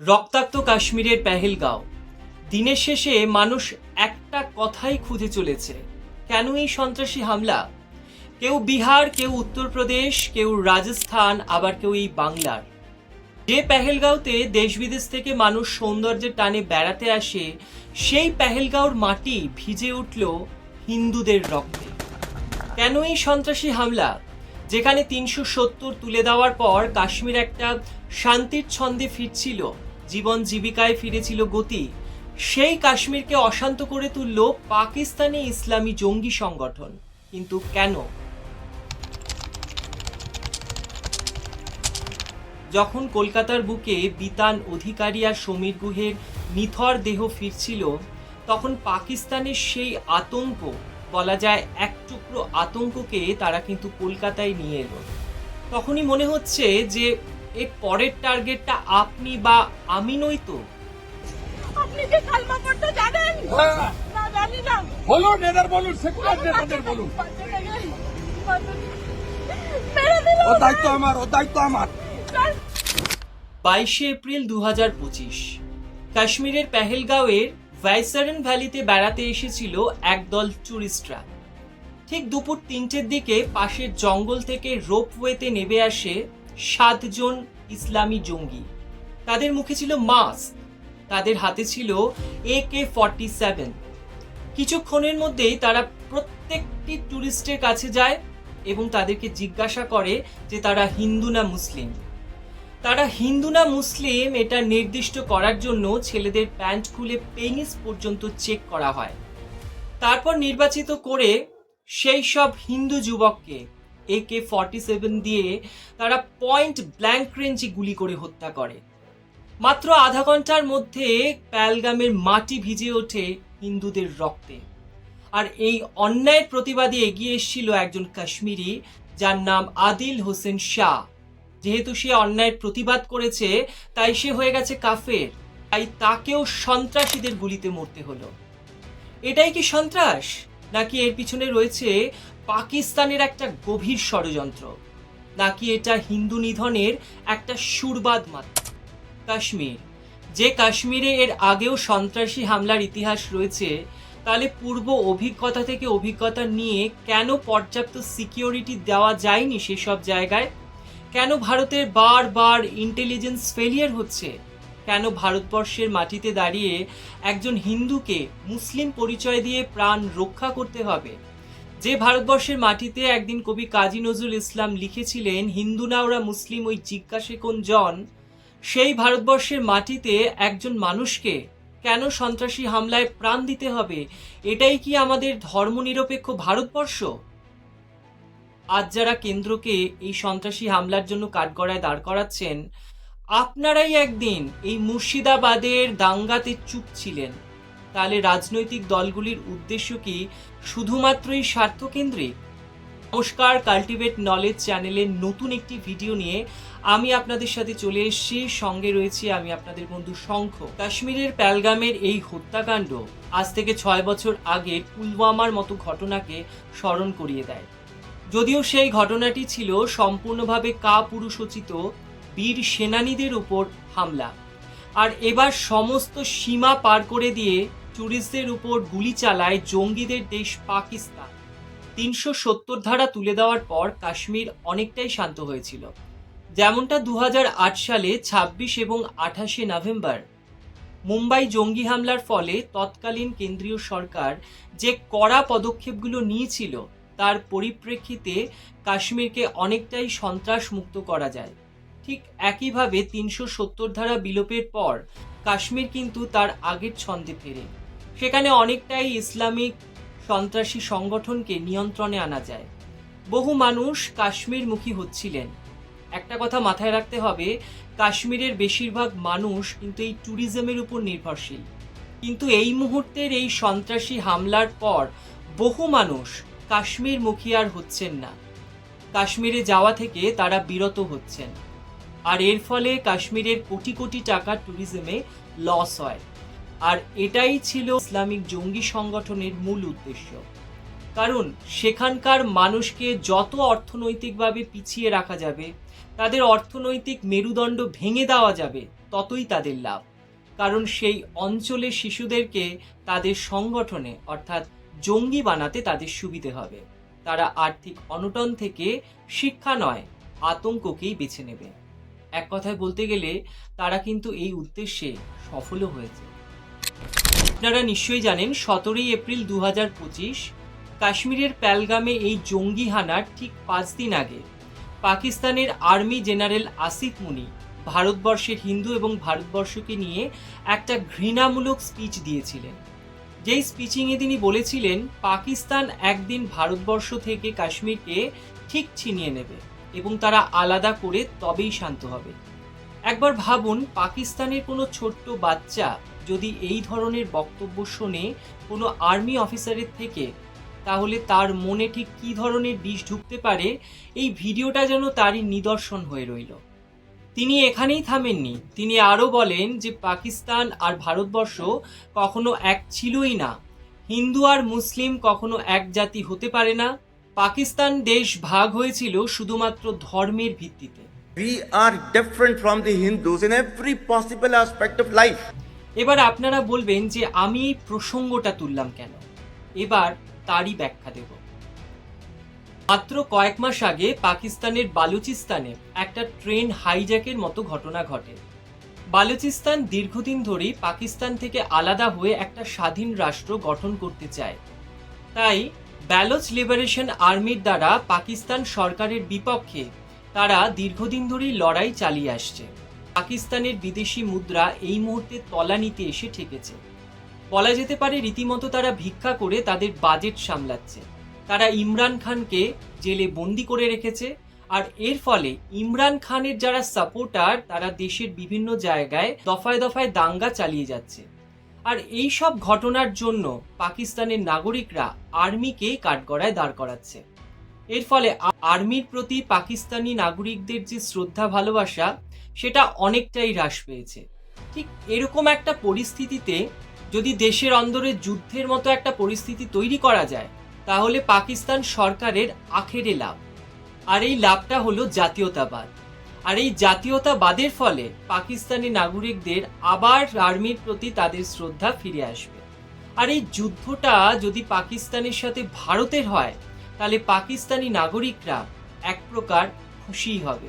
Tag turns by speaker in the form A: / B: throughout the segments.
A: রক্তাক্ত কাশ্মীরের পেহেলগাঁও। দিনের শেষে মানুষ একটা কথাই খুঁজে চলেছে, কেন এই সন্ত্রাসী হামলা? কেউ বিহার, কেউ উত্তরপ্রদেশ, কেউ রাজস্থান, আবার কেউ এই বাংলার। যে পেহেলগাঁওতে দেশ বিদেশ থেকে মানুষ সৌন্দর্যের টানে বেড়াতে আসে, সেই পেহেলগাঁওর মাটি ভিজে উঠল হিন্দুদের রক্তে। কেন এই সন্ত্রাসী হামলা? যেখানে তিনশো সত্তর তুলে দেওয়ার পর কাশ্মীর একটা শান্তির ছন্দে ফিরছিল। জীবন জীবিকায় ফিরেছিল গতি। সেই কাশ্মীরকে অশান্ত করে তুলল পাকিস্তানি ইসলামী জঙ্গি সংগঠন। কিন্তু কেন? যখন কলকাতার বুকে বিতান অধিকারী আর সমীর গুহের নিথর দেহ ফিরছিল, তখন পাকিস্তানের সেই আতঙ্ক, বলা যায় এক টুকরো আতঙ্ককে তারা কিন্তু কলকাতায় নিয়ে এলো। তখনই মনে হচ্ছে যে এর পরের টার্গেটটা আপনি বা আমি নই তো।
B: আপনি কি কালমা পড়তে জানেন?
C: হ্যাঁ।
B: না জানি না।
C: বলুন এদের বলুন সেকুলার নেতাদের বলুন। ও দায়িত্ব আমার ও দায়িত্ব আমার।
A: বাইশে এপ্রিল দু হাজার পঁচিশ কাশ্মীরের পেহেলগাঁওয়ের ভাইসারেন ভ্যালিতে বেড়াতে এসেছিল একদল ট্যুরিস্টরা ঠিক দুপুর তিনটের দিকে পাশের জঙ্গল থেকে রোপওয়েতে নেমে আসে সাতজন ইসলামী জঙ্গি। তাদের মুখে ছিল মাস্ক, তাদের হাতে ছিল এ কে ফর্টি সেভেন কিছুক্ষণের মধ্যেই তারা প্রত্যেকটি ট্যুরিস্টের কাছে যায় এবং তাদেরকে জিজ্ঞাসা করে যে তারা হিন্দু না মুসলিম। তারা হিন্দু না মুসলিম এটা নির্দিষ্ট করার জন্য ছেলেদের প্যান্ট খুলে পেনিস পর্যন্ত চেক করা হয়। তারপর নির্বাচিত করে সেই সব হিন্দু যুবককে একে ফর্টি সেভেন দিয়ে তারা পয়েন্ট ব্ল্যাঙ্ক রেঞ্জে গুলি করে হত্যা করে। মাত্র আধা ঘণ্টার মধ্যে প্যালগামের মাটি ভিজে ওঠে হিন্দুদের রক্তে। আর এই অন্যায়ের প্রতিবাদে এগিয়ে এসেছিল একজন কাশ্মীরি যার নাম আদিল হোসেন শাহ। যেহেতু সে অন্যায়ের প্রতিবাদ করেছে, তাই সে হয়ে গেছে কাফের। তাই তাকেও সন্ত্রাসীদের গুলিতে মরতে হলো। এটাই কি সন্ত্রাস? নাকি এর পিছনে রয়েছে পাকিস্তানের একটা গভীর ষড়যন্ত্র? নাকি এটা হিন্দু নিধনের একটা সুরবাদ মাত্র? কাশ্মীর। যে কাশ্মীরে এর আগেও সন্ত্রাসী হামলার ইতিহাস রয়েছে, তাহলে পূর্ব অভিজ্ঞতা থেকে অভিজ্ঞতা নিয়ে কেন পর্যাপ্ত সিকিউরিটি দেওয়া যায়নি সেসব জায়গায়? কেন ভারতের বারবার ইন্টেলিজেন্স ফেলিয়ার হচ্ছে? কেন ভারতবর্ষের মাটিতে দাঁড়িয়ে একজন হিন্দুকে মুসলিম পরিচয় দিয়ে প্রাণ রক্ষা করতে হবে? যে ভারতবর্ষের মাটিতে একদিন কবি কাজী নজরুল ইসলাম লিখেছিলেন, হিন্দু না ওরা মুসলিম, ওই জিজ্ঞাসে কোন জন? সেই ভারতবর্ষের মাটিতে একজন মানুষকে কেন সন্ত্রাসী হামলায় প্রাণ দিতে হবে? এটাই কি আমাদের ধর্মনিরপেক্ষ ভারতবর্ষ? আজ যারা কেন্দ্রকে এই সন্ত্রাসী হামলার জন্য কাঠগড়ায় দাঁড় করাচ্ছেন আপনারাই একদিন এই মুর্শিদাবাদের দাঙ্গাতে চুপ ছিলেন। তাহলে রাজনৈতিক দলগুলির উদ্দেশ্য কি শুধুমাত্রই স্বার্থকেন্দ্রিক নমস্কার কাল্টিভেট নলেজ চ্যানেলের নতুন একটি ভিডিও নিয়ে আমি আপনাদের সাথে চলে এসেছি। সঙ্গে রয়েছি আমি আপনাদের বন্ধু শঙ্খ। কাশ্মীরের প্যালগামের এই হত্যাকাণ্ড আজ থেকে ছয় বছর আগে পুলওয়ামার মতো ঘটনাকে স্মরণ করিয়ে দেয়। যদিও সেই ঘটনাটি ছিল সম্পূর্ণভাবে কাপুরুষোচিত বীর সেনানীদের উপর হামলা। আর এবার সমস্ত সীমা পার করে দিয়ে ট্যুরিস্টদের উপর গুলি চালায় জঙ্গিদের দেশ পাকিস্তান। তিনশো সত্তর ধারা তুলে দেওয়ার পর কাশ্মীর অনেকটাই শান্ত হয়েছিল। যেমনটা দু হাজার আট সালে ২৬ এবং আঠাশে নভেম্বর। মুম্বাই জঙ্গি হামলার ফলে তৎকালীন কেন্দ্রীয় সরকার যে কড়া পদক্ষেপগুলো নিয়েছিল, তার পরিপ্রেক্ষিতে কাশ্মীরকে অনেকটাই সন্ত্রাস মুক্ত করা যায়। ঠিক একইভাবে তিনশো সত্তর ধারা বিলোপের পর কাশ্মীর কিন্তু তার আগের ছন্দে ফেরে। সেখানে অনেকটাই ইসলামিক সন্ত্রাসী সংগঠনকে নিয়ন্ত্রণে আনা যায়। বহু মানুষ কাশ্মীরমুখী হচ্ছিলেন। একটা কথা মাথায় রাখতে হবে, কাশ্মীরের বেশিরভাগ মানুষ কিন্তু এই ট্যুরিজমের উপর নির্ভরশীল। কিন্তু এই মুহূর্তের এই সন্ত্রাসী হামলার পর বহু মানুষ কাশ্মীরমুখী আর হচ্ছেন না। কাশ্মীরে যাওয়া থেকে তারা বিরত হচ্ছেন। আর এর ফলে কাশ্মীরের কোটি কোটি টাকা ট্যুরিজমে লস হয়। আর এটাই ছিল ইসলামিক জঙ্গি সংগঠনের মূল উদ্দেশ্য। কারণ সেখানকার মানুষকে যত অর্থনৈতিকভাবে পিছিয়ে রাখা যাবে, তাদের অর্থনৈতিক মেরুদণ্ড ভেঙে দেওয়া যাবে, ততই তাদের লাভ। কারণ সেই অঞ্চলের শিশুদেরকে তাদের সংগঠনে, অর্থাৎ জঙ্গি বানাতে তাদের সুবিধে হবে। তারা আর্থিক অনটন থেকে শিক্ষা নয়, আতঙ্ককেই বেছে নেবে। এক কথায় বলতে গেলে তারা কিন্তু এই উদ্দেশ্যে সফলও হয়েছে। আপনারা নিশ্চয়ই জানেন, সতেরোই এপ্রিল দু হাজার পঁচিশ কাশ্মীরের প্যালগামে এই জঙ্গি হানার ঠিক পাঁচ দিন আগে পাকিস্তানের আর্মি জেনারেল আসিফ মুনি ভারতবর্ষের হিন্দু এবং ভারতবর্ষকে নিয়ে একটা ঘৃণামূলক স্পিচ দিয়েছিলেন। যেই স্পিচিংয়ে তিনি বলেছিলেন, পাকিস্তান একদিন ভারতবর্ষ থেকে কাশ্মীরকে ঠিক ছিনিয়ে নেবে। এবং তারা আলাদা করে তবেই শান্ত হবে। একবার ভাবুন, পাকিস্তানের কোনো ছোট্ট বাচ্চা যদি এই ধরনের বক্তব্য শোনে কোনো আর্মি অফিসারের থেকে, তাহলে তার মনে ঠিক কী ধরনের বিষ ঢুকতে পারে? এই ভিডিওটা যেন তারই নিদর্শন হয়ে রইল। তিনি এখানেই থামেননি। তিনি আরও বলেন যে পাকিস্তান আর ভারতবর্ষ কখনো এক ছিলই না। হিন্দু আর মুসলিম কখনো এক জাতি হতে পারে না। পাকিস্তান দেশ ভাগ হয়েছিল শুধুমাত্র ধর্মের ভিত্তিতে।
D: We are different from the Hindus in every possible aspect of life.
A: এবার আপনারা বলবেন যে আমি এই প্রসঙ্গটা তুললাম কেন? এবার তারই ব্যাখ্যা দেব। মাত্র কয়েক মাস আগে পাকিস্তানের বালুচিস্তানে একটা ট্রেন হাইজ্যাকের মতো ঘটনা ঘটে। বালুচিস্তান দীর্ঘদিন ধরেই পাকিস্তান থেকে আলাদা হয়ে একটা স্বাধীন রাষ্ট্র গঠন করতে চায়। তাই ব্যালোচ লিবারেশন আর্মির দ্বারা পাকিস্তান সরকারের বিপক্ষে তারা দীর্ঘদিন ধরেই লড়াই চালিয়ে আসছে। পাকিস্তানের বিদেশি মুদ্রা এই মুহূর্তে তলানিতে এসে ঠেকেছে। বলা যেতে পারে, রীতিমতো তারা ভিক্ষা করে তাদের বাজেট সামলাচ্ছে। তারা ইমরান খানকে জেলে বন্দি করে রেখেছে আর এর ফলে ইমরান খানের যারা সাপোর্টার, তারা দেশের বিভিন্ন জায়গায় দফায় দফায় দাঙ্গা চালিয়ে যাচ্ছে। আর এই সব ঘটনার জন্য পাকিস্তানের নাগরিকরা আর্মিকে কাঠগড়ায় দাঁড় করাচ্ছে। এর ফলে আর্মির প্রতি পাকিস্তানি নাগরিকদের যে শ্রদ্ধা, ভালোবাসা, সেটা অনেকটাই হ্রাস পেয়েছে। ঠিক এরকম একটা পরিস্থিতিতে যদি দেশের অন্দরে যুদ্ধের মতো একটা পরিস্থিতি তৈরি করা যায়, তাহলে পাকিস্তান সরকারের আখেরে লাভ। আর এই লাভটা হলো জাতীয়তাবাদ। আর এই জাতীয়তাবাদের ফলে পাকিস্তানি নাগরিকদের আবার আর্মির প্রতি তাদের শ্রদ্ধা ফিরে আসবে। আর এই যুদ্ধটা যদি পাকিস্তানের সাথে ভারতের হয়, তাহলে পাকিস্তানি নাগরিকরা এক প্রকার খুশিই হবে।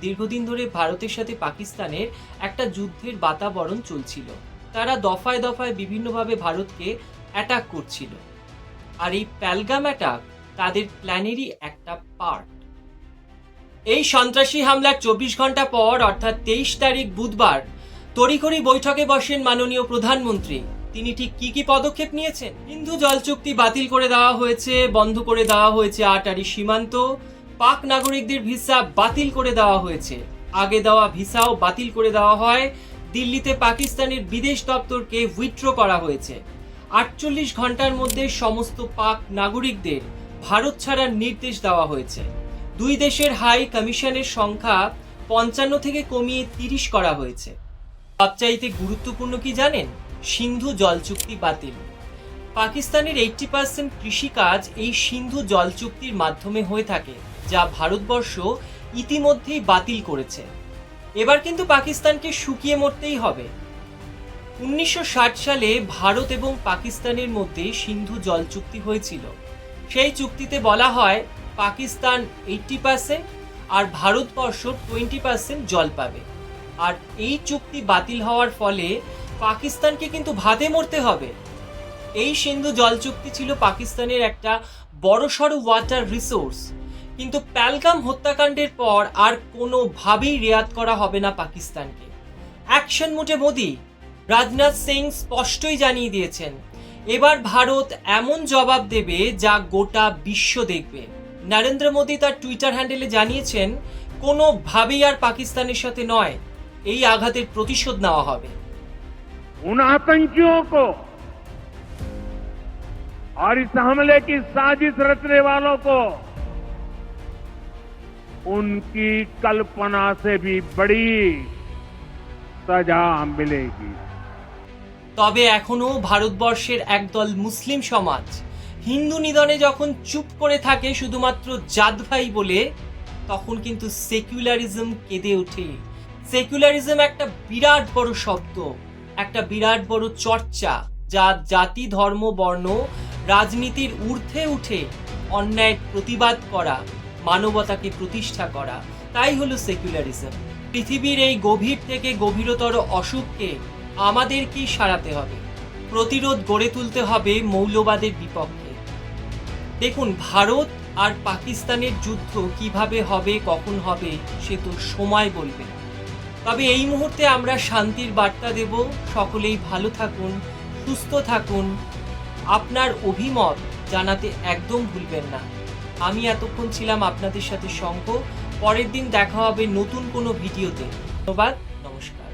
A: দীর্ঘদিন ধরে ভারতের সাথে পাকিস্তানের একটা যুদ্ধের বাতাবরণ চলছিল। তারা দফায় দফায় বিভিন্নভাবে ভারতকে অ্যাটাক করছিল। আর এই প্যালগাম অ্যাটাক তাদের প্ল্যানেরই একটা পার্ট এই সন্ত্রাসী হামলার চব্বিশ ঘণ্টা পর, অর্থাৎ তেইশ তারিখ বুধবার, তড়িঘড়ি বৈঠকে বসেন মাননীয় প্রধানমন্ত্রী। তিনি ঠিক কি কি পদক্ষেপ নিয়েছেন? হিন্দু জল চুক্তি বাতিল করে দেওয়া হয়েছে, বন্ধ করে দেওয়া হয়েছে আটারি সীমান্ত, পাক নাগরিকদের ভিসা বাতিল করে দেওয়া হয়েছে। আগে দেওয়া ভিসাও বাতিল করে দেওয়া হয়। দিল্লিতে পাকিস্তানের বিদেশ দপ্তরকে উইথড্র করা হয়েছে। আটচল্লিশ ঘণ্টার মধ্যে সমস্ত পাক নাগরিকদের ভারত ছাড়ার নির্দেশ দেওয়া হয়েছে। দুই দেশের হাই কমিশনের সংখ্যা পঞ্চান্ন থেকে কমিয়ে তিরিশ করা হয়েছে। সবচাইতে গুরুত্বপূর্ণ কি জানেন? সিন্ধু জল চুক্তি বাতিল। পাকিস্তানের এইটটি পার্সেন্ট কৃষিকাজ এই সিন্ধু জল চুক্তির মাধ্যমে হয়ে থাকে, যা ভারতবর্ষ ইতিমধ্যেই বাতিল করেছে। এবার কিন্তু পাকিস্তানকে শুকিয়ে মরতেই হবে। উনিশশো ষাট সালে ভারত এবং পাকিস্তানের মধ্যে সিন্ধু জল চুক্তি হয়েছিল। সেই চুক্তিতে বলা হয় পাকিস্তান এইটটি পার্সেন্ট আর ভারতবর্ষ টোয়েন্টি পার্সেন্ট জল পাবে। আর এই চুক্তি বাতিল হওয়ার ফলে পাকিস্তানকে কিন্তু ভাতে মরতে হবে। এই সিন্ধু জল চুক্তি ছিল পাকিস্তানের একটা বড়সড় ওয়াটার রিসোর্স কিন্তু প্যালগাম হত্যাকাণ্ডের পর আর কোনোভাবেই রেয়াত করা হবে না পাকিস্তানকে। অ্যাকশন মোটে মোদি, রাজনাথ সিং স্পষ্টই জানিয়ে দিয়েছেন, এবার ভারত এমন জবাব দেবে যা গোটা বিশ্ব দেখবে। নরেন্দ্র মোদী তার টুইটার হ্যান্ডেলে জানিয়েছেন কোনোভাবেই আর পাকিস্তানের সাথে নয় এই আঘাতের প্রতিশোধ নেওয়া হবে
E: उन आतंकियों को और इस हमले की साजिश रचने वालों को उनकी कल्पना से भी बड़ी सजा मिलेगी
A: তবে এখনো ভারতবর্ষের একদল মুসলিম সমাজ হিন্দু নিধনে যখন চুপ করে থাকে শুধুমাত্র জাত ভাই বলে, তখন কিন্তু সেকুলারিজম কেঁদে ওঠে। সেকুলারিজম একটা বিরাট বড় শব্দ, একটা বিরাট বড় চর্চা, যা জাতি, ধর্ম, বর্ণ, রাজনীতির ঊর্ধ্বে উঠে অন্যায় প্রতিবাদ করা, মানবতাকে প্রতিষ্ঠা করা, তাই হলো সেকুলারিজম। পৃথিবীর এই গভীর থেকে গভীরতর অসুখকে আমাদেরকেই সারাতে হবে? প্রতিরোধ গড়ে তুলতে হবে মৌলবাদের বিপক্ষে। দেখুন, ভারত আর পাকিস্তানের যুদ্ধ কীভাবে হবে, কখন হবে, সে তো সময় বলবে তবে এই মুহূর্তে আমরা শান্তির বার্তা দেব। সকলেই ভালো থাকুন, সুস্থ থাকুন। আপনার অভিমত জানাতে একদম ভুলবেন না। আমি এতক্ষণ ছিলাম আপনাদের সাথে সঙ্গ। পরের দিন দেখা হবে নতুন কোনো ভিডিওতে। ধন্যবাদ, নমস্কার।